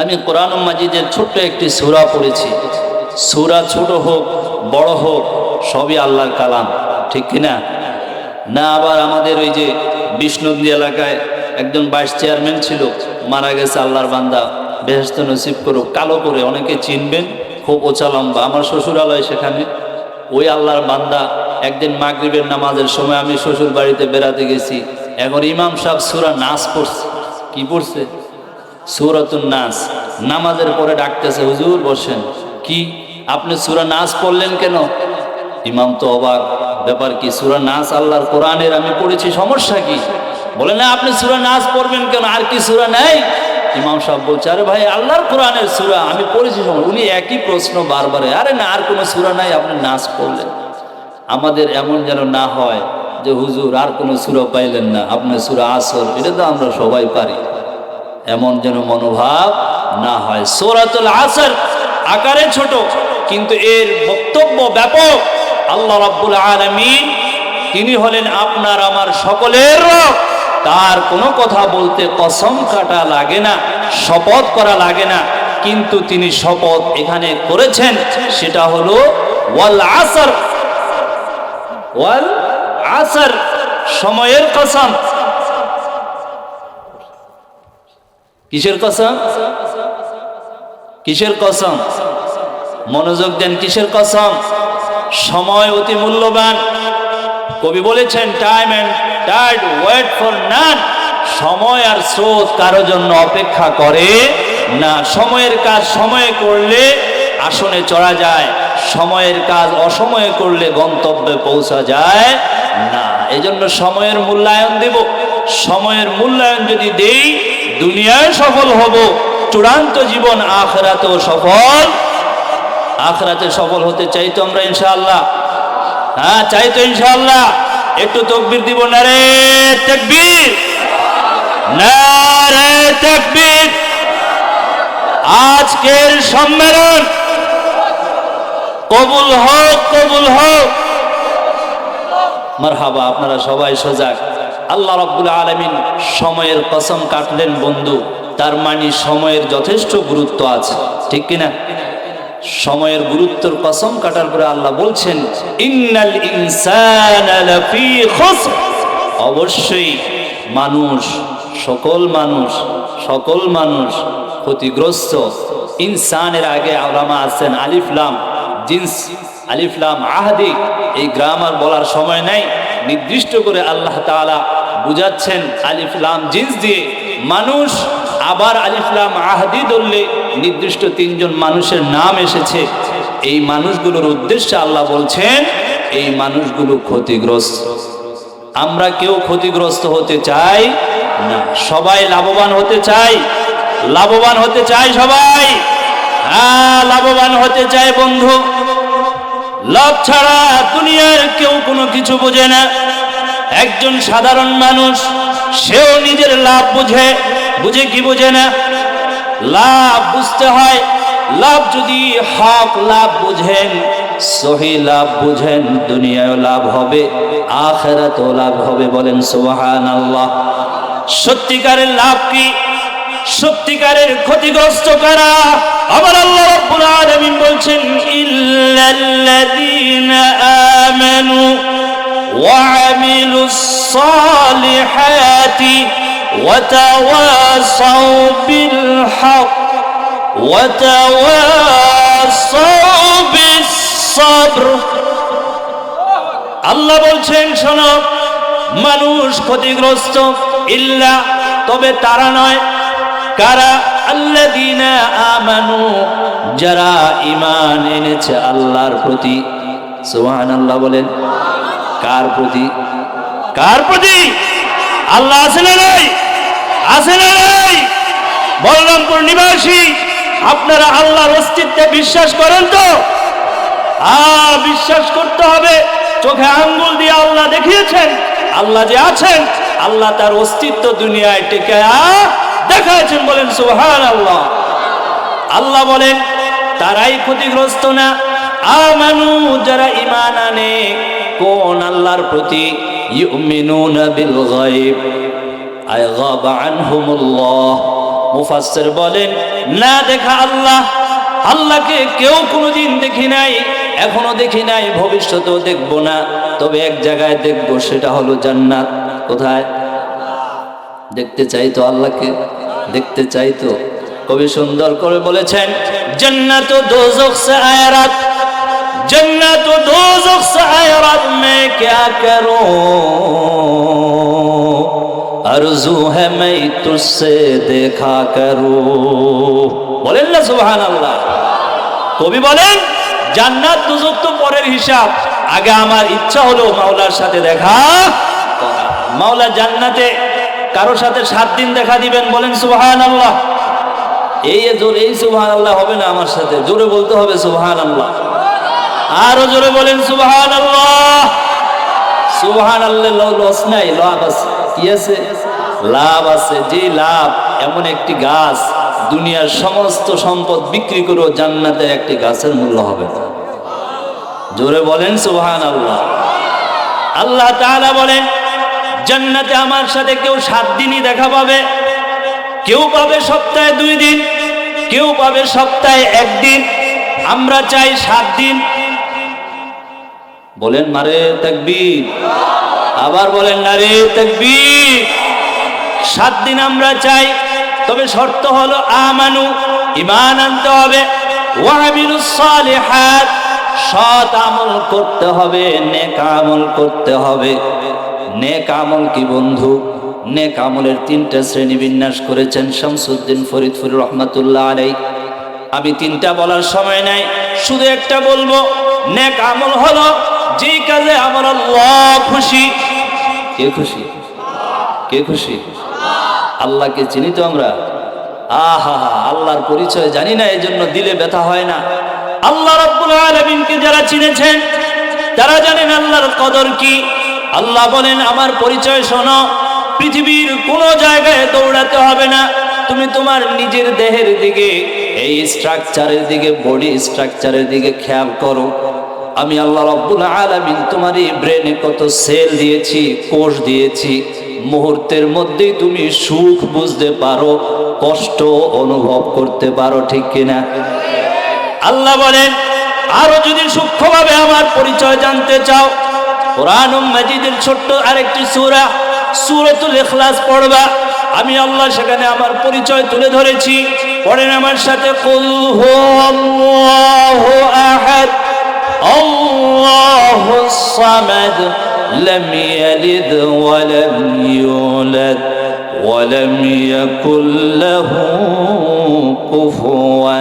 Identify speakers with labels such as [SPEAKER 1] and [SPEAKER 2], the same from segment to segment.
[SPEAKER 1] আমি কোরআন মাজিদের ছোট্ট একটি সুরা পড়েছি। সুরা ছোট হোক, বড় হোক, সবই আল্লাহর কালাম। ঠিক কিনা? না, আবার আমাদের ওই যে বিষ্ণুদি এলাকায় একজন ভাইস চেয়ারম্যান ছিল, মারা গেছে আল্লাহর বান্দা। বেহেস্ত নসিব করুক, কালো করে, অনেকে চিনবেন, খুব ওচা লম্বা। আমার শ্বশুরালয় সেখানে। ওই আল্লাহর বান্দা একদিন মাগরিবের নামাজের সময় আমি শ্বশুর বাড়িতে বেড়াতে গেছি। এখন ইমাম সাহেব সুরা নাচ পড়ছে। কি পড়ছে? সুরাতুন নাস। নামাজের পরে ডাকতেছে, হুজুর বসেন। কি? আপনি সুরা নাচ পড়লেন কেন? ইমাম তো অবাক। ব্যাপার কি, সুরা নাস আল্লাহর কোরআনের আমি পড়েছি, সমস্যা কি? বলে, না, আপনি সুরা নাচ পড়বেন কেন? আর কি সুরা নেই? ইমাম সাহেব বলছে, আরে ভাই, আল্লাহর কোরআনের সুরা আমি পড়েছি সমস্যা উনি একই প্রশ্ন বারবারে, আরে না, আর কোনো সুরা নাই, আপনি নাচ পড়লেন। আমাদের এমন যেন না হয় যে, হুজুর, আর কোনো সুরা পাইলেন না। আপনার সুরা আসর, এটা তো আমরা সবাই পারি। এমন যেন মনোভাব না হয়। সোরাতুল আসর আকারে ছোট, কিন্তু এর বক্তব্য ব্যাপক। আল্লাহ রাব্বুল আলামিন, তিনি হলেন আপনার, আমার সকলের। তার কোনো কথা বলতে কসম কাটা লাগে না, শপথ করা লাগে না, কিন্তু তিনি শপথ এখানে করেছেন, সেটা হলো ওয়াল আসর। ওয়াল আসর, সময়ের কসম। কিসের কসম? কিসের কসম? মনোযোগ দেন, কিসের কসম? সময় অতি মূল্যবান। কবি বলেছেন time and tide wait for none সময় আর স্রোত কারও জন্য অপেক্ষা করে না। সময়ের কাজ সময়ে করলে আসনে চড়া যায়। সময়ের কাজ অসময়ে করলে গন্তব্যে পৌঁছা যায় না। এজন্য সময়ের মূল্যায়ন দেব। সময়ের মূল্যায়ন যদি দেই দুনিয়ায় সফল হব, চূড়ান্ত জীবন আখরাতেও সফল। আখরাতে সফল হতে চাই তো আমরা ইনশাআল্লাহ। হ্যাঁ চাই তো ইনশাআল্লাহ। একটু তকবির দিব না রে তকবীর। না রে আজকের সম্মেলন কবুল হোক কবুল হোক। মারহাবা, আপনারা সবাই সজাগ। আল্লাহ রাব্বুল আলামিন সময়ের কসম কাটলেন বন্ধু, তার মানে সময়ের যথেষ্ট গুরুত্ব আছে, ঠিক কিনা? সময়ের গুরুত্বর কসম কাটার পরে আল্লাহ বলছেন, ইন্নাল ইনসানা অবশ্যই মানুষ, সকল মানুষ সকল মানুষ ক্ষতিগ্রস্ত। ইনসানের আগে আলামা আছেন আলিফলাম জিন্স আলিফলাম আহাদি, এই গ্রামার বলার সময় নাই। নির্দিষ্ট করে আল্লাহ তাআলা বুঝাচ্ছেন আলিফলাম জিন্স দিয়ে। মানুষ আবার আলিফলাম আহাদি ধরলে নির্দিষ্ট তিনজন মানুষের নাম এসেছে। এই মানুষগুলোর উদ্দেশ্যে আল্লাহ বলছেন, এই মানুষগুলো ক্ষতিগ্রস্ত। আমরা কেউ ক্ষতিগ্রস্ত হতে চাই না। সবাই লাভবান হতে চাই। লাভবান হতে চাই সবাই। হ্যাঁ লাভবান হতে চায় বন্ধু। লাভ ছাড়া দুনিয়ার কেউ কোনো কিছু বোঝে না। একজন সাধারণ মানুষ, সেও নিজের লাভ বুঝে বুঝে কি বোঝে না? লাভ বুঝতে হয়, লাভ যদি হক লাভ বুঝেন, সহি লাভ বুঝেন দুনিয়ায় লাভ হবে, আখেরাতেও লাভ হবে বলেন সুবহান আল্লাহ সত্যিকারের লাভ কি? সত্যিকারের ক্ষতিগ্রস্ত কারা? আমার আল্লাহ রাব্বুল বলছেন, ইল্লাল্লাযীনা আমানু বিল হক ওয়া তাওয়াসাউ বিস সাবর আল্লাহ বলছেন, শোনো, মানুষ ক্ষতিগ্রস্ত ইল্লা, তবে তারা নয়। কারা? আল্লাযীনা আমানু, যারা ঈমান এনেছে আল্লাহর প্রতি। সুবহানাল্লাহ বলেন। কার প্রতি? কার প্রতি? আল্লাহ আছে না নাই? আছে না নাই? বলরামপুর নিবাসী, আপনারা আল্লাহর অস্তিত্বে বিশ্বাস করেন তো? আ বিশ্বাস করতে হবে, চোখে আঙ্গুল দিয়ে আল্লাহ দেখিয়েছেন, আল্লাহ যে আছেন, আল্লাহ তার অস্তিত্ব দুনিয়ায় টেকে দেখাচ্ছেন বলেন সুহান আল্লাহ আল্লাহ বলেন, তারাই ক্ষতিগ্রস্ত না। আমানু, যারা ইমান আনে কোন আল্লাহর প্রতি আয় বলেন না দেখা আল্লাহ। আল্লাহকে কেউ কোনোদিন দেখি নাই, এখনও দেখি নাই, ভবিষ্যতেও দেখব না। তবে এক জায়গায় দেখব, সেটা হলো জান্নাত। কোথায়? দেখতে চাই তো আল্লাহকে, দেখতে চাই তো। কবি সুন্দর করে বলেছেন, জান্নাত দোজখ সে আয়ারাত। जन्नत दोजख से आयरत में क्या करूं आरज़ू है मैं तुझसे देखा करूं বলেন না সুবহানাল্লাহ কবি বলেন জান্নাত দুজক তো পরের হিসাব আগে আমার ইচ্ছা হলো মাওলার সাথে দেখা করা। মাওলা জান্নাতে কারোর সাথে সাত দিন দেখা দিবেন বলেন সুবহানাল্লাহ এই জোর এই সুবহানাল্লাহ হবে না আমার সাথে জোরে বলতে হবে সুবহানাল্লাহ আরও জোরে বলেন সুবহান আল্লাহ সুবহান আল্লাহ লস নাই লাভ আছে। কি আছে? লাভ আছে। যে লাভ, এমন একটি গাছ, দুনিয়ার সমস্ত সম্পদ বিক্রি করেও জান্নাতে একটি গাছের মূল্য হবে জোরে বলেন সুবহান আল্লাহ আল্লাহ তাআলা বলেন, জান্নাতে আমার সাথে কেউ সাত দিনই দেখা পাবে। কেউ পাবে সপ্তাহে দুই দিন, কেউ পাবে সপ্তাহে একদিন। আমরা চাই সাত দিন বলেন নারে তাকবীর। আবার বলেন, নারে তাকবীর। সাত দিন আমরা চাই, তবে শর্ত হলো আমানু ইমান আনতে হবে সালিহাত, সৎ আমল করতে হবে, নেক আমল করতে হবে। নেক আমল কি বন্ধু? নেক আমলের তিনটা শ্রেণি বিন্যাস করেছেন শামসুদ্দিন ফরিদপুর রহমাতুল্লাহ আলাই আমি তিনটা বলার সময় নাই, শুধু একটা বলব, নেক আমল হলো যে কাজে আমার আল্লাহ খুশি। কে খুশি? কে খুশি? আল্লাহকে চিনি তো আমরা? আহা, আল্লাহর পরিচয় জানি না এই জন্য দিলে ব্যথা হয় না। আল্লাহ রাব্বুল আলামিনকে যারা চিনেছেন, তারা জানেন আল্লাহর কদর কি। আল্লাহ বলেন, আমার পরিচয় শোনো, পৃথিবীর কোনো জায়গায় দৌড়াতে হবে না। তুমি তোমার নিজের দেহের দিকে, এই স্ট্রাকচারের দিকে বডি স্ট্রাকচারের দিকে খেয়াল করো। আমি আল্লাহ রব্বুল আলামিন তোমার এই ব্রেনে কত সেল দিয়েছি, কোষ দিয়েছি। মুহূর্তের মধ্যেই তুমি সুখ বুঝতে পারো, কষ্ট অনুভব করতে পারো, ঠিক কিনা? আল্লাহ বলেন, আরও যদি সূক্ষ্মভাবে আমার পরিচয় জানতে চাও কোরআন মাজিদের ছোট্ট আরেকটি সূরা, সূরাতুল ইখলাস পড়বা। আমি আল্লাহ সেখানে আমার পরিচয় তুলে ধরেছি। পড়েন আমার সাথে, কুল হুয়াল্লাহু আহাদ। আল্লাহুস সামাদ لم يلد ولم يولد ولم يكن له كفوا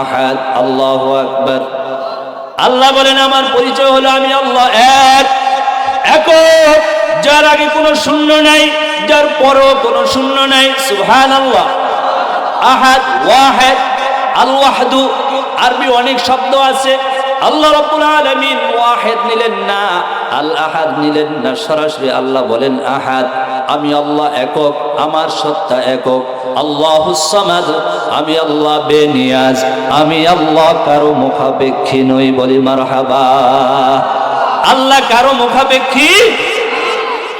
[SPEAKER 1] احد الله اكبر আল্লাহ বলেন আমার পরিচয় হলো আমি আল্লাহ এক একক যার আগে কোনো শূন্য নাই যার পরও কোনো শূন্য নাই সুবহান আল্লাহ আহাদ ওয়াহেদ আল ওয়াহদু আরবি অনেক শব্দ আছে আল্লাহ রাব্বুল আলামিন ওয়াহেদ নিলেন না, আল আহাদ নিলেন না। সরাসরি আল্লাহ বলেন, আহাদ, আমি আল্লাহ একক, আমার সত্তা একক। আল্লাহ সামাদ, আমি আল্লাহ বেনিয়াজ, আমি আল্লাহ কারও মুখাপেক্ষী নই বলি মারহাবা। আল্লাহ কারও মুখাপেক্ষী?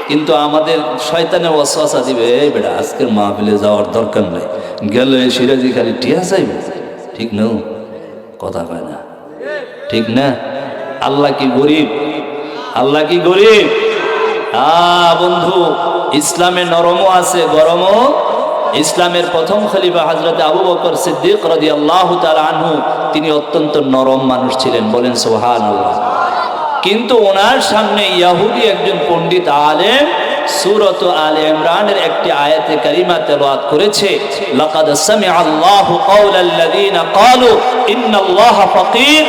[SPEAKER 1] কিন্তু আমাদের শয়তানের ওয়াসওয়াসা দিবে, এই বেটা, আজকের মাহফিলে যাওয়ার দরকার নাই। গেলে সিরাজি খালি টিয়া চাইবে। ঠিক না কথা কয় না। ঠিক না? আল্লাহ কি গরিব? আল্লাহ কি গরিব? বন্ধু, ইসলামে নরমও আছে, গরমও। ইসলামের প্রথম খলিফা হজরত আবু বকর সিদ্দিক রাদি আল্লাহ আনহু, তিনি অত্যন্ত নরম মানুষ ছিলেন, বলেন সোহান কিন্তু ওনার সামনে ইয়াহুদি একজন পণ্ডিত আলেম সুরত আলে ইমরানের একটি আয়াতে কারিমা তেলাওয়াত করেছে, লাকাদ সামিআ আল্লাহু কাওলাল্লাযীনা ক্বালু ইন্নাল্লাহা ফাকীর।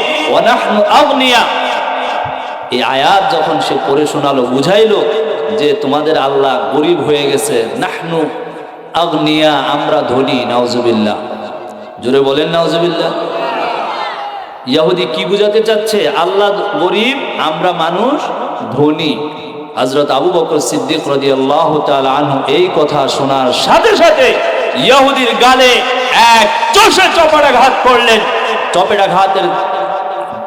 [SPEAKER 1] এই আয়াত যখন সে পড়ে শোনালো, বুঝাইলো যে তোমাদের আল্লাহ গরিব হয়ে গেছে। নাহনু আগনিয়া, আমরা ধনী, নাউজুবিল্লাহ। জোরে বলেন নাউজুবিল্লাহ। ইয়াহুদি কি বুঝাতে চাচ্ছে? আল্লাহ গরিব, আমরা মানুষ, ধনী। হজরত আবু বকর সিদ্দিক রদি আল্লাহ আনহু এই কথা শোনার সাথে সাথে ইয়াহুদির গালে এক চষে চপাটা ঘাত করলেন। চপেটা ঘাতের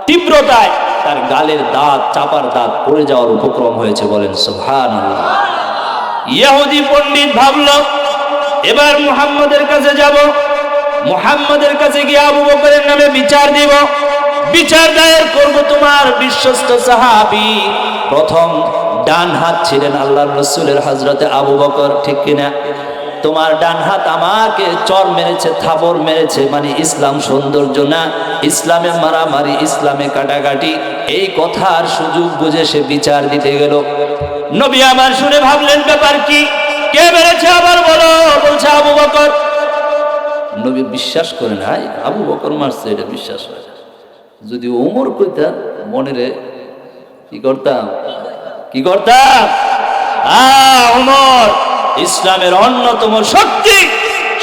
[SPEAKER 1] তীব্রতায় তার গালের দাঁত চাপার দাঁত পড়ে যাওয়ার উপক্রম হয়েছে বলেন সুবহান ইয়াহুদি পণ্ডিত ভাবল, এবার মুহাম্মদের কাছে যাব, মুহাম্মদের কাছে গিয়ে আবু বকরের নামে বিচার দিব। বিচার দায়ের করব তোমার বিশ্বস্ত সাহাবি। প্রথম ডান হাত ছিলেন আল্লাহর রসুলের হজরতে আবু বকর, ঠিক কিনা? তোমার ডান হাত আমাকে চর মেরেছে, থাবর মেরেছে মানে ইসলাম সৌন্দর্য না। ইসলামে মারামারি, ইসলামে কাটাকাটি, এই কথার সুযোগ বুঝে সে বিচার দিতে গেল। নবী আমার শুনে ভাবলেন, ব্যাপার কি? কে মেরেছে আবার বলো, বলছে আবু বকর। নবী বিশ্বাস করে নাই আবু বকর মারছে, এটা বিশ্বাস হয়। যদি ওমর কইতা মনেরে কি করতাম? কি করতাম? আ, ওমর! ইসলামের অন্যতম শক্তি,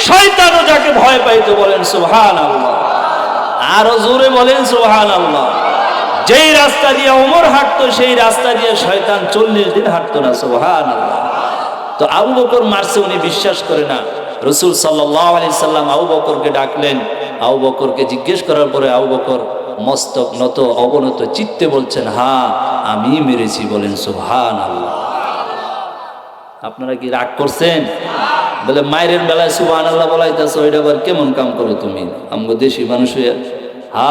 [SPEAKER 1] শয়তানও যাকে ভয় পাইতো বলেন সুবহান আল্লাহ আরও জোরে বলেন সুবহান আল্লাহ যেই রাস্তা দিয়ে ওমর হাঁটতো, সেই রাস্তা দিয়ে শয়তান চল্লিশ দিন হাঁটতো না সুবহান আল্লাহ তো আবু বকর মারছে, উনি বিশ্বাস করে না। রসুল সাল্লাহ আলি সাল্লাম আবু বকরকে ডাকলেন। আবু বকরকে জিজ্ঞেস করার পরে আবু বকর মস্তক নত, অবনত চিত্তে বলছেন হা আমি মেরেছি, বলেন সুবহান আল্লাহ আপনারা কি রাগ করছেন? বলে, মায়ের বেলায় সুবহান আল্লাহ বলাইতেছ, ওইটা আবার কেমন কাম করো তুমি? আমগো দেশি মানুষ হা,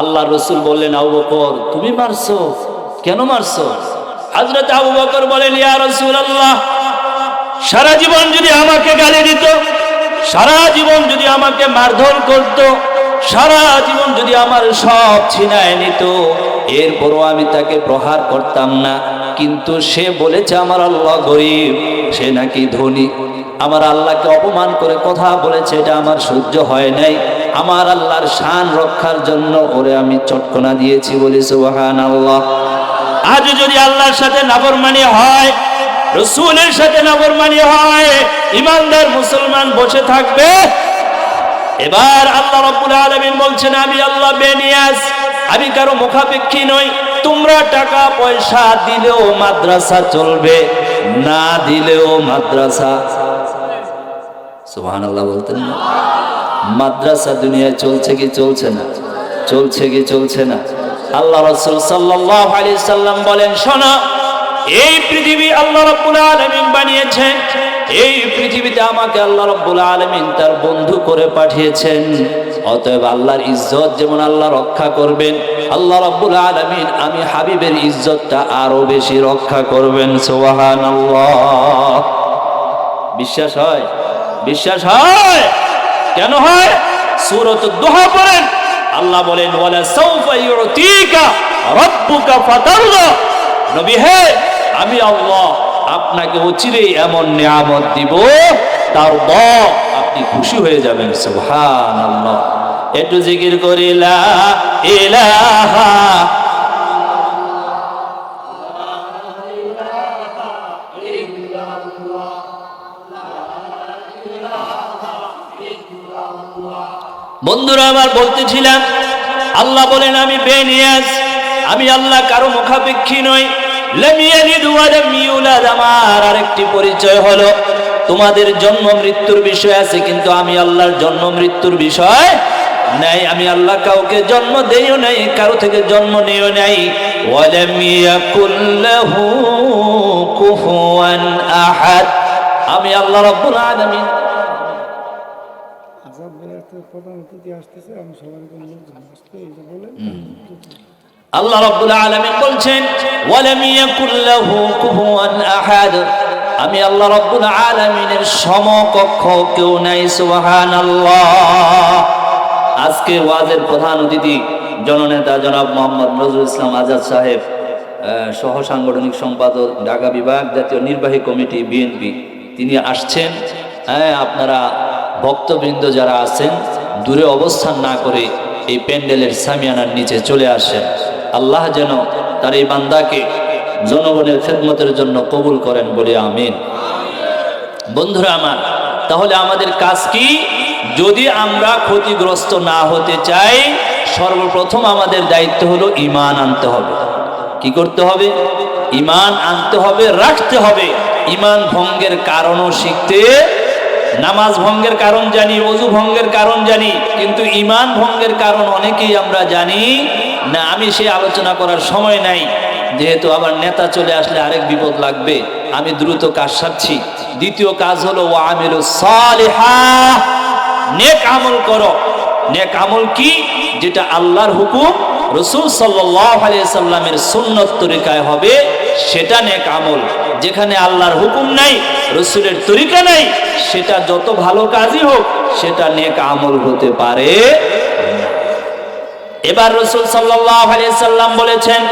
[SPEAKER 1] আল্লাহ রসুল বললেন, আবু বকর, তুমি মারছো? কেন মারছো? হাজরত আবু বকর বলেন, ইয়া রসুল আল্লাহ সারা জীবন যদি আমাকে গালি দিত, সারা জীবন যদি আমাকে মারধর করত, সারা জীবন যদি আমার সব ছিনায় নিত, এরপরও আমি তাকে প্রহার করতাম না। কিন্তু সে বলেছে, আমার আল্লাহ গরিব, সে নাকি ধনী। আমার আল্লাহকে অপমান করে কথা বলেছে, এটা আমার সহ্য হয় নাই। আমার আল্লাহর শান রক্ষার জন্য ওরে আমি চটকনা দিয়েছি বলি সুবাহান আল্লাহ আজ যদি আল্লাহর সাথে নাফরমানি হয়, রসুলের সাথে নাফরমানি হয়, ইমানদার মুসলমান বসে থাকবে, এবার আল্লাহ রব্বুল আলামিন বলছেন, আমি আল্লাহ বেনিয়াস আমি কারও মুখাপেক্ষী নই। তোমরা টাকা পয়সা দিলেও মাদ্রাসা চলবে, না দিলেও মাদ্রাসা। সুবহানাল্লাহ বলতেন না। মাদ্রাসা দুনিয়ায় চলছে কি চলছে না? চলছে কি চলছে না? আল্লাহ রসুল সাল্লাল্লাহু আলাইহি সাল্লাম বলেন, শোনো, এই পৃথিবী আল্লাহ রাব্বুল আলামিন বানিয়েছেন। এই পৃথিবীতে আমাকে আল্লাহ রাব্বুল আলামিন তার বন্ধু করে পাঠিয়েছেন। অতএব আল্লাহর ইজ্জত যেমন আল্লাহ রক্ষা করবেন, আল্লাহ রাব্বুল আলামিন আমি হাবিবের ইজ্জতটা আরও বেশি রক্ষা করবেন। সুবহানাল্লাহ। বিশ্বাস হয়? বিশ্বাস হয়? কেন হয়? সূরত দোহা পড়েন। আল্লাহ বলেন, ওয়ালা সাউফা ইউতিকা রাব্বুকা নবী হে, আমি আল্লাহ আপনাকে অচিরেই এমন নিয়ামত দিব, তার দ আপনি খুশি হয়ে যাবেন, সুবহানাল্লাহ। একটু জিকির করি, লা ইলাহা বন্ধুরা আমার বলতেছিলাম, আল্লাহ বলেন, আমি বেনিয়াস আমি আল্লাহ কারও মুখাপেক্ষী নই। আমার আরেকটি পরিচয় হলো তোমাদের জন্ম মৃত্যুর বিষয় আছে কিন্তু আমি আল্লাহর জন্ম মৃত্যুর বিষয় নাই। আমি আল্লাহ কাউকে জন্ম দেইও নাই কারও থেকে জন্ম নিও নাই। আহাদ। আমি আল্লাহ রাব্বুল আলামিন।
[SPEAKER 2] প্রধান অতিথি আসতেছে আমি সবার জন্য আসতে এই বলে
[SPEAKER 1] আল্লাহ রাব্বুল আলামিন বলছেন, ওয়ালাম ইয়াকুল লাহু কুফুয়ান আহাদ। আমি আল্লাহ রাব্বুল আলামিনের সমকক্ষ কেউ নাই, সুবহানাল্লাহ। আজকে ওয়াজের প্রধান অতিথি, জননেতা জনাব মোহাম্মদ নজরুল ইসলাম আজাদ সাহেব সহ সাংগঠনিক সম্পাদক, ঢাকা বিভাগ জাতীয় নির্বাহী কমিটি, বিএনপি। তিনি আসছেন। হ্যাঁ আপনারা ভক্তবৃন্দ যারা আছেন, দূরে অবস্থান না করে এই প্যান্ডেলের সামিয়ানার নিচে চলে আসেন। আল্লাহ যেন তার এই বান্দাকে জনগণের খেদমতের জন্য কবুল করেন বলে আমিন। বন্ধুরা আমার, তাহলে আমাদের কাজ কি? যদি আমরা ক্ষতিগ্রস্ত না হতে চাই, সর্বপ্রথম আমাদের দায়িত্ব হলো ইমান আনতে হবে। কি করতে হবে? ইমান আনতে হবে, রাখতে হবে। ইমান ভঙ্গের কারণও শিখতে নামাজ ভঙ্গের কারণ জানি অজু ভঙ্গের কারণ জানি, কিন্তু ইমান ভঙ্গের কারণ অনেকেই আমরা জানি না, আমি সে আলোচনা করার সময় নাই। যেহেতু আবার নেতা চলে আসলে আরেক বিপদ লাগবে, আমি দ্রুত কাজ সারছি। দ্বিতীয় কাজ হলো ও আমিরু নেক আমল করো। নেক আমল কি? যেটা আল্লাহর হুকুম, রসুল সাল্লামের সুন্নত তরিকায় হবে, সেটা নেক আমল। যেখানে আল্লাহর হুকুম নাই, রসুলের তরিকা নাই, সেটা যত ভালো কাজই হোক, সেটা নেক আমল হতে পারে। এবার রসুল সাল্লাম বলেছেন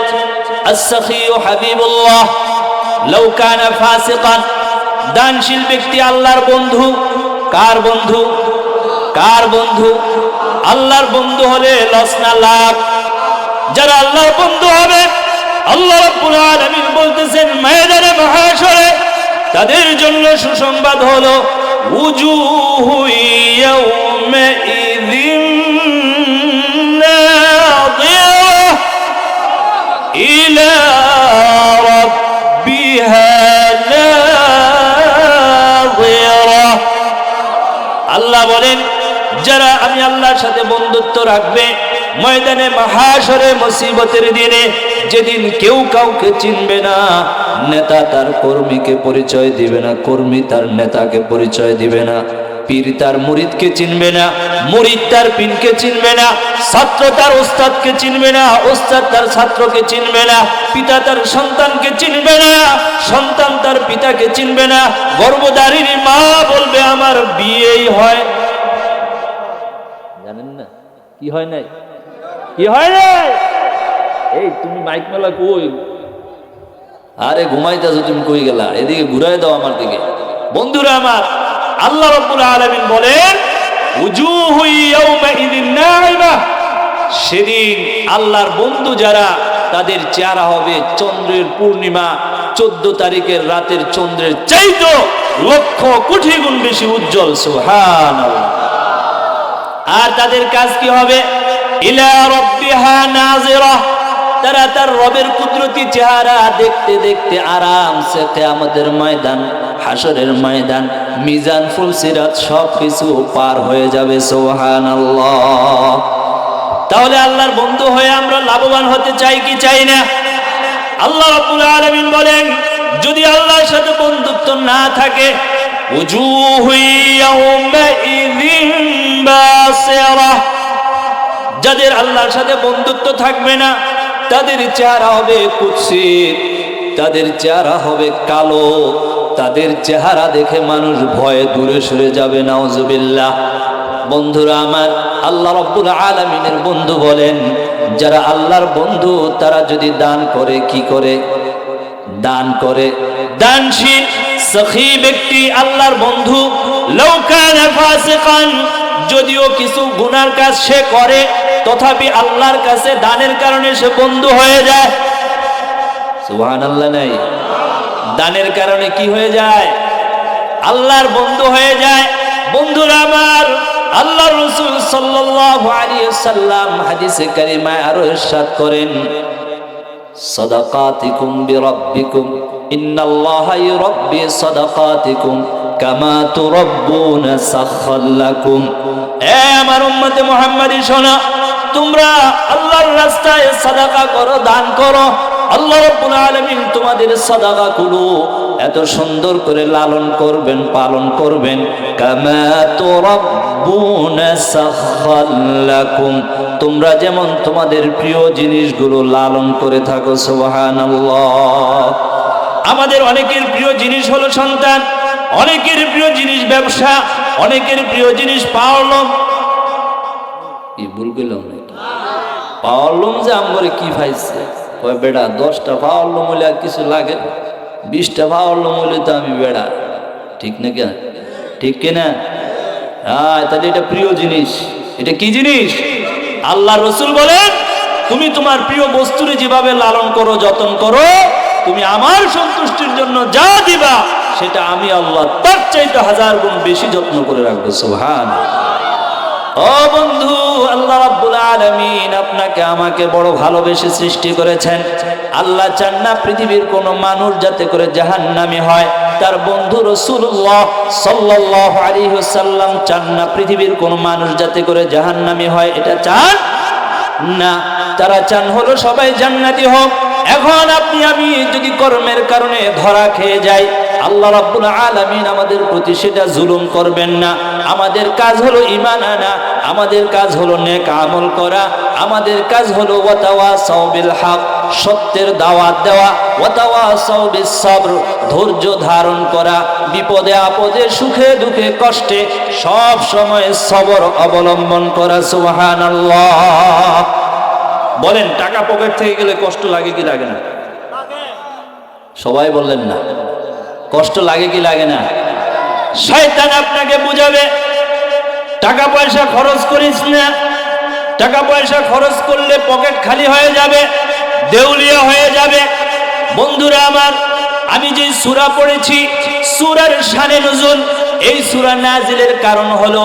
[SPEAKER 1] দানশীল ব্যক্তি আল্লাহর বন্ধু, কার বন্ধু? কার বন্ধু? আল্লাহর বন্ধু হলে লস না লাভ? যারা আল্লাহর বন্ধু হবে আল্লাহ রাব্বুল আলামিন বলতেছেন ময়দানে মহাশরে তাদের জন্য সুসংবাদ হলো উজুহু ইয়াউমাইযিন নাযিরা ইলা রাব্বিহা নাযিরা। আল্লাহ বলেন, যারা আমি আল্লাহর সাথে বন্ধুত্ব রাখবে ময়দানে মহাসরে মুসিবতের দিনে যেদিন কেউ কাউকে চিনবে না, নেতা তার কর্মীকে পরিচয় দিবে না, কর্মী তার নেতাকে পরিচয় দিবে না, পীর তার মুরিদকে চিনবে না, মুরিদ তার পিনকে চিনবে না, ছাত্র তার ওস্তাদকে চিনবে না, ওস্তাদ তার ছাত্রকে চিনবে না, পিতা তার সন্তানকে চিনবে না, সন্তান তার পিতাকে চিনবে না গর্ভধারীর মা বলবে, আমার বিয়েই হয়। জানেন না? কি হয় নাই? কি হয় নাই এই, তুমি মাইক মেলা কই? আরে ঘুমাইতেছো, তুমি কই গেলা? এদিকে ঘুরাই দাও আমার দিকে। বন্ধুরা আমার, আল্লাহ রাব্বুল আলামিন বলেন উজুহু ইয়াউমাইদিন নাইমা। সেদিন আল্লাহর বন্ধু যারা, তাদের চেহারা হবে চন্দ্রের পূর্ণিমা, চোদ্দ তারিখের রাতের চন্দ্রের চাইতো লক্ষ কোটি গুণ বেশি উজ্জ্বল সুহান আর তাদের কাজ কি হবে? তারা তার রবের কুদরতি চেহারা দেখতে দেখতে আরামসে কিয়ামতের ময়দান হাসরের ময়দান, মিজান, ফুলসিরাত সব কিছু পার হয়ে যাবে, সুবহানাল্লাহ। তাহলে আল্লাহর বন্ধু হয়ে আমরা লাভবান হতে চাই কি চাই না? আল্লাহ রাব্বুল আলামিন বলেন, যদি আল্লাহর সাথে বন্ধুত্ব না থাকে উজুহু ইয়াউমাইযিন বাসিরা। যাদের আল্লাহর সাথে বন্ধুত্ব থাকবে না, তাদের চেহারা হবে কুৎসিত, তাদের চেহারা হবে কালো, তাদের চেহারা দেখে মানুষ ভয়ে দূরে সরে যাবে, নাউজুবিল্লাহ। বন্ধুরা আমার, আল্লাহ রব্বুল আলমিনের বন্ধু বলেন, যারা আল্লাহর বন্ধু, তারা যদি দান করে, কি করে? দান করে। দানশীল, সখী ব্যক্তি আল্লাহর বন্ধু। ফাসিকান, যদিও কিছু গুনার কাজ সে করে তথাপি আল্লাহর কাছে দানের কারণে সে বন্ধু হয়ে যায়। আল্লাহ নাই। দানের কারণে কি হয়ে যায়? আল্লাহর বন্ধু হয়ে যায়। বন্ধুরা আমার আল্লাহ রসুল সাল্লাম হাদিসে কারিমায় আরও ইরশাদ করেন এ আমার উম্মতে মুহাম্মাদি শোনা তোমরা আল্লাহর রাস্তায় সাদাকা করো, দান করো। আল্লাহ আলামিন তোমাদের সাদাকা গুলো এত সুন্দর করে লালন করবেন, পালন করবেন। তোমরা যেমন তোমাদের প্রিয় জিনিসগুলো লালন করে থাকো, সুবহানাল্লাহ। আমাদের অনেকের প্রিয় জিনিস হলো সন্তান, অনেকের প্রিয় জিনিস ব্যবসা, অনেকের প্রিয় জিনিস পাওয়ালম কি ভুল গেলাম নাকি পাওয়ালম যে আমরে কি পাইছে কয়, বেড়া, দশটা পাওয়ালম হলে আর কিছু লাগে। বিশটা পাওয়ালম হলে তো আমি বেড়া। ঠিক না কেন? ঠিক কিনা? হ্যাঁ তাহলে এটা প্রিয় জিনিস। এটা কি জিনিস? আল্লাহ রসুল বলেন, তুমি তোমার প্রিয় বস্তুরে যেভাবে লালন করো, যতন করো, তুমি আমার সন্তুষ্টির জন্য যা দিবা, সেটা আমি আল্লাহ তার চাইতে হাজার গুণ বেশি যত্ন করে রাখব। সোহান ও বন্ধু, আল্লাহ রাব্বুল আলামিন আপনাকে আমাকে বড় ভালোবেসে সৃষ্টি করেছেন। আল্লাহ চান না পৃথিবীর কোনো মানুষ যাতে করে জাহান্নামী হয়। তার বন্ধু রাসূলুল্লাহ সাল্লাল্লাহু আলাইহি ওয়াসাল্লাম চান না পৃথিবীর কোনো মানুষ যাতে করে জাহান্নামী হয়, এটা চান না। তারা চান হলো সবাই জান্নাতি হোক। এখন আপনি, আমি যদি কর্মের কারণে ধরা খেয়ে যাই আল্লাহ রাব্বুল আলামিন আমাদের প্রতি সেটা জুলুম করবেন না। আমাদের কাজ হলো ঈমান আনা আমাদের কাজ হলো নেক আমল করা আমাদের কাজ হলো ওয়াতাওয়াসাউ বিল হক সত্যের দাওয়াত দেওয়া ওয়াতাওয়াসাউ বিস সবর ধৈর্য ধারণ করা বিপদে আপদে সুখে দুঃখে কষ্টে সব সময় সবর অবলম্বন করা সুবহানাল্লাহ। বলেন টাকা পকেট থেকে গেলে কষ্ট লাগে কি লাগে না? সবাই বললেন না। কষ্ট লাগে কি লাগে না? শয়তান আপনাকে বুঝাবে, টাকা পয়সা খরচ করিস না। টাকা পয়সা খরচ করলে পকেট খালি হয়ে যাবে, দেউলিয়া হয়ে যাবে। বন্ধুরা আমার, আমি যে সুরা পড়েছি, সুরার শানে নজুল এই সুরা নাজিলের কারণ হলো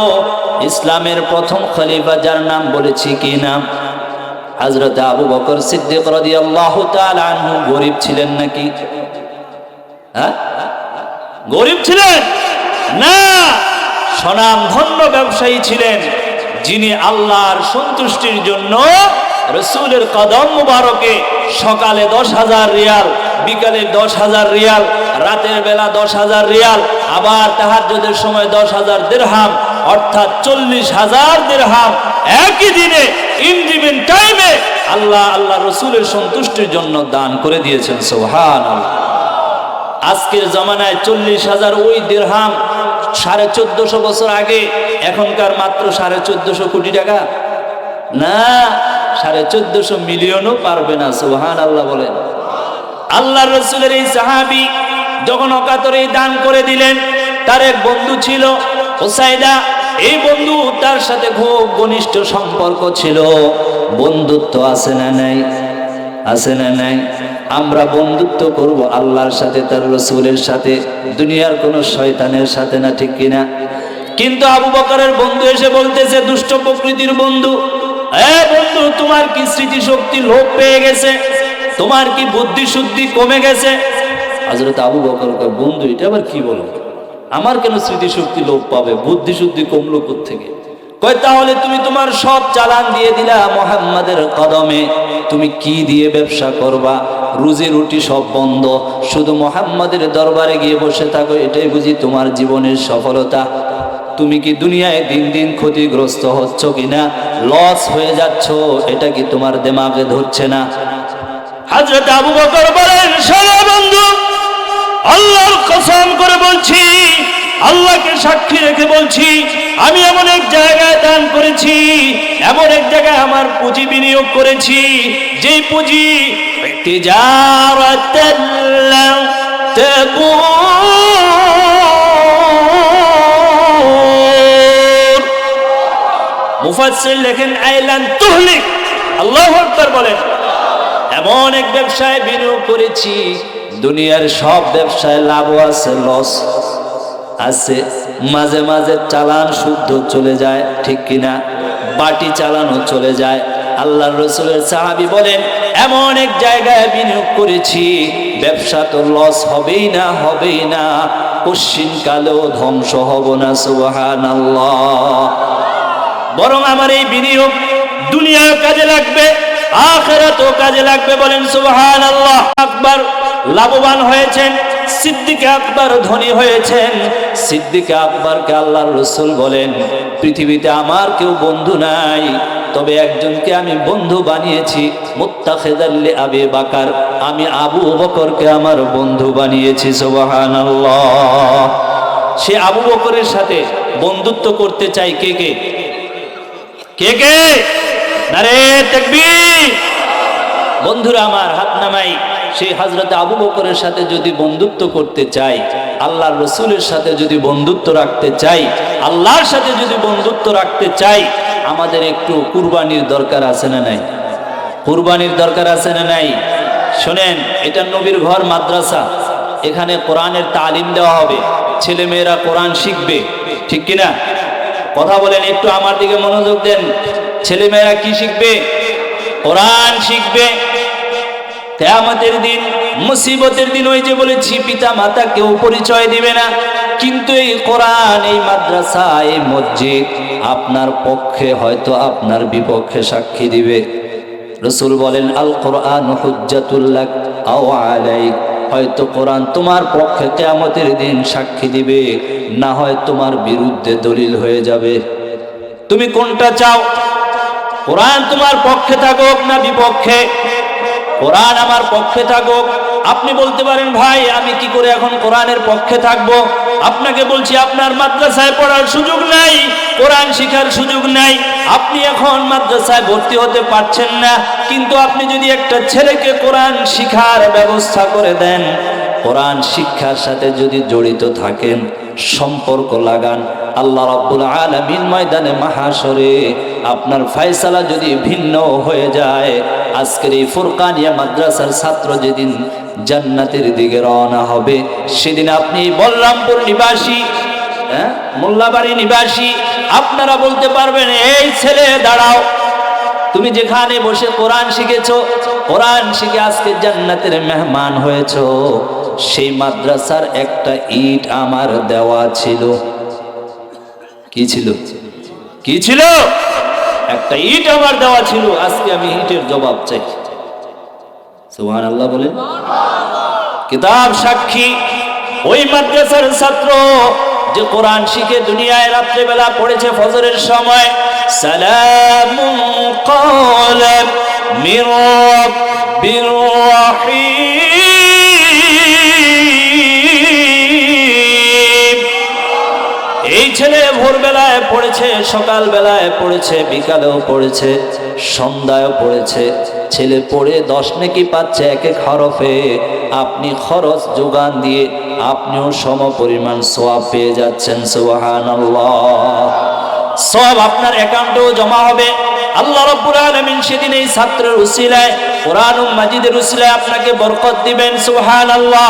[SPEAKER 1] ইসলামের প্রথম খলিফা যার নাম বলেছি কি নাম হযরত আবু বকর সিদ্দিক রাদিয়াল্লাহু তাআলা আনহু গরিব ছিলেন নাকি? হ্যাঁ? গরিব ছিলেন? না। সনাম ধন্য ব্যবসায়ী ছিলেন, যিনি আল্লাহর সন্তুষ্টির জন্য রসুলের কদম মুবারকে সকালে দশ হাজার রিয়াল, বিকালে দশ হাজার রিয়াল, রাতের বেলা দশ হাজার রিয়াল, আবার তাহাজ্জুদের সময় দশ হাজার দেড়হাম অর্থাৎ চল্লিশ হাজার দেড়হাম একই দিনে ইন্ডিপেন টাইমে আল্লাহ আল্লাহ রসুলের সন্তুষ্টির জন্য দান করে দিয়েছেন সোহান আল্লাহ আজকের জমানায় চল্লিশ হাজার ওই দেড়হাম সাড়ে চোদ্দশো বছর আগে, এখনকার মাত্র সাড়ে চোদ্দশো কোটি টাকা। না, সাড়ে চোদ্দশো মিলিয়নও পারবে না সুহান আল্লাহ বলেন। আল্লাহ রসুলের এই সাহাবি যখন অকাতরে দান করে দিলেন, তার এক বন্ধু ছিল হোসাইদা এই বন্ধু তার সাথে খুব ঘনিষ্ঠ সম্পর্ক ছিল। বন্ধুত্ব আছে না নাই? আছে না নাই? আমরা বন্ধুত্ব করব আল্লাহর সাথে, তার রসুলের সাথে, দুনিয়ার কোনো শয়তানের সাথে না, ঠিক কিনা কিন্তু আবু বকরের বন্ধু এসে বলতেছে, দুষ্ট প্রকৃতির বন্ধু, এ বন্ধু, তোমার কি স্মৃতিশক্তি লোপ পেয়ে গেছে? তোমার কি বুদ্ধি শুদ্ধি কমে গেছে? হজরত আবু বকর বন্ধু, এটা আবার কি বলো? আমার কেন স্মৃতিশক্তি লোপ পাবে? বুদ্ধি শুদ্ধি কমলো থেকে কয়, তাহলে তুমি তোমার সব চালান দিয়ে দিলা মোহাম্মদের কদমে। তুমি কি দিয়ে ব্যবসা করবা? রুজি রুটি সব বন্ধ। শুধু মোহাম্মদের দরবারে গিয়ে বসে থাকো, এটাই বুঝি তোমার জীবনের সফলতা। তুমি কি দুনিয়ায় দিন দিন ক্ষতিগ্রস্ত হচ্ছ কিনা? লস হয়ে যাচ্ছ, এটা কি তোমার দেমাগে ধরছে না? হাজরত আবু বকর বলেন বন্ধু আল্লাহর কসম করে বলছি, আল্লাহকে সাক্ষী রেখে বলছি, আমি এমন এক জায়গায় দান করেছি, এমন এক জায়গায় আমার পুঁজি বিনিয়োগ করেছি যে পুঁজি মুফাসসির লেখেন আইলান তুহলিক। আল্লাহ বলেন, এমন এক ব্যবসায় বিনিয়োগ করেছি দুনিয়ার সব ব্যবসায় লাভও আছে লস আছে। মাঝে মাঝে চালান শুদ্ধ চলে যায়, ঠিক কিনা? বাটি চালানো চলে যায়। আল্লাহ রসুলের সাহাবি বলেন, এমন এক জায়গায় বিনিয়োগ করেছি, ব্যবসা তো লস হবেই না হবেই না। পশ্চিম কালেও ধ্বংস হব না সুবাহান বরং আমার এই বিনিয়োগ দুনিয়ার কাজে লাগবে, আখেরাতেও কাজে লাগবে বলেন সুবহান আল্লাহ আকবার। লাভবান হয়েছেন, সিদ্দিকে আকবর ধনী হয়েছেন। সিদ্দিকে আকবরকে আল্লাহর রসুল বলেন, পৃথিবীতে আমার কেউ বন্ধু নাই, তবে একজনকে আমি বন্ধু বানিয়েছি মুত্তাখেদাল্লি আবে বাকার। আমি আবু বকরকে আমার বন্ধু বানিয়েছি সুবহান আল্লাহ সে আবু বকরের সাথে বন্ধুত্ব করতে চাই কে কে? কে কে? নারে তাকবীর। বন্ধুরা আমার হাত নামাই। সেই হাজরতে আবু বকরের সাথে যদি বন্ধুত্ব করতে চাই, আল্লাহর রসুলের সাথে যদি বন্ধুত্ব রাখতে চাই, আল্লাহর সাথে যদি বন্ধুত্ব রাখতে চাই, আমাদের একটু কুরবানির দরকার আছে না নাই? কুরবানির দরকার আছে না নাই? শোনেন, এটা নবীর ঘর, মাদ্রাসা। এখানে কোরআনের তালিম দেওয়া হবে। ছেলে মেয়েরা কোরআন শিখবে। ঠিক কিনা? কথা বলেন, একটু আমার দিকে মনোযোগ দেন। ছেলে মেয়েরা কি শিখবে? কোরআন শিখবে। কেয়ামতের দিন, মুসিবতের দিন ওই যে বলেছি পিতা মাতা কেউ পরিচয় দিবে না। কিন্তু এই কোরআন, এই মাদ্রাসা, এই মসজিদ আপনার পক্ষে হয়তো আপনার বিপক্ষে সাক্ষী দিবে। রসুল বলেন, আল কোরআন হুজ্জাতুল্লাহ আও হয়তো কোরআন তোমার পক্ষে কেয়ামতের দিন সাক্ষী দিবে, না হয় তোমার বিরুদ্ধে দলিল হয়ে যাবে। তুমি কোনটা চাও? কোরআন তোমার পক্ষে থাকুক না বিপক্ষে কোরআন আমার পক্ষে থাকুক। আপনি বলতে পারেন, ভাই, আমি কি করে এখন কোরআনের পক্ষে থাকব? আপনাকে বলছি, আপনার মাদ্রাসায় পড়ার সুযোগ নাই, কোরআন শিখার সুযোগ নাই। আপনি এখন মাদ্রাসায় ভর্তি হতে পারছেন না, কিন্তু আপনি যদি একটা ছেলেকে কোরআন শিখার ব্যবস্থা করে দেন, কোরআন শিক্ষার সাথে যদি জড়িত থাকেন সম্পর্ক লাগান। আল্লাহ রাব্বুল আলামিন ময়দানে মাহাশরে আপনার ফয়সালা যদি ভিন্ন হয়ে যায়, আজকের এই ফুরকানিয়া মাদ্রাসার ছাত্র যেদিন জান্নাতের দিকে রওনা হবে, সেদিন আপনি বলরামপুর নিবাসী হ্যাঁ মোল্লাবাড়ি নিবাসী, আপনারা বলতে পারবেন, এই ছেলে, দাঁড়াও। তুমি যেখানে বসে কোরআন শিখেছো, কোরআন শিখে আজকে জান্নাতের মেহমান হয়েছো। সেই মাদ্রাসার একটা ইট আমার দেওয়া ছিল। কি ছিল? কি ছিল? একটা ইট আমার দেওয়া ছিল। আজকে আমি ইটের জবাব চাই। সুবহান আল্লাহ বলেন। কিতাব সাক্ষী ওই মাদ্রাসার ছাত্র যে কোরআন শিখে দুনিয়ায় রাত্রেবেলা পড়েছে ফজরের সময় সালাম কওলাম মির রাব্বির রহিম। পড়েছে সকাল বেলায় পড়েছে, বিকালেও পড়েছে, সন্ধ্যায়ও পড়েছে। ছেলে পড়ে দশ নেকি পাচ্ছে এক এক হরফে। আপনি খরচ যোগান দিয়ে আপনিও সম পরিমাণ সোয়াব পেয়ে যাচ্ছেন সোহান সব আপনার অ্যাকাউন্টেও জমা হবে। আল্লাহ রব্বুল আলামিন সেদিন এই ছাত্রের উসিলায় কোরআন মাজিদের উসিলায় আপনাকে বরকত দিবেন সুবহান আল্লাহ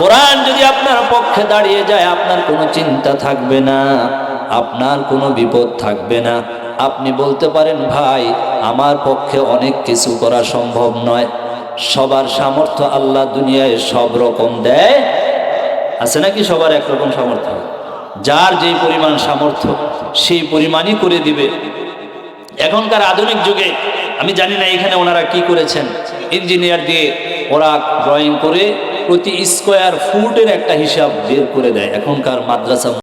[SPEAKER 1] কোরআন যদি আপনার পক্ষে দাঁড়িয়ে যায়, আপনার কোনো চিন্তা থাকবে না। আপনার কোনো বিপদ থাকবে না। আপনি বলতে পারেন, ভাই, আমার পক্ষে অনেক কিছু করা সম্ভব নয়। সবার সামর্থ্য আল্লাহ দুনিয়ায় সব রকম দেয়। আছে নাকি সবার একরকম সামর্থ্য? যার যেই পরিমাণ সামর্থ্য, সেই পরিমাণই করে দিবে। এখনকার আধুনিক যুগে, আমি জানি না এখানে ওনারা কি করেছেন। ইঞ্জিনিয়ার দিয়ে ওরা ড্রয়িং করে প্রতি স্কোয়ার ফুটের একটা হিসাব বের করে দেয়। এখনকার মাদ্রাসা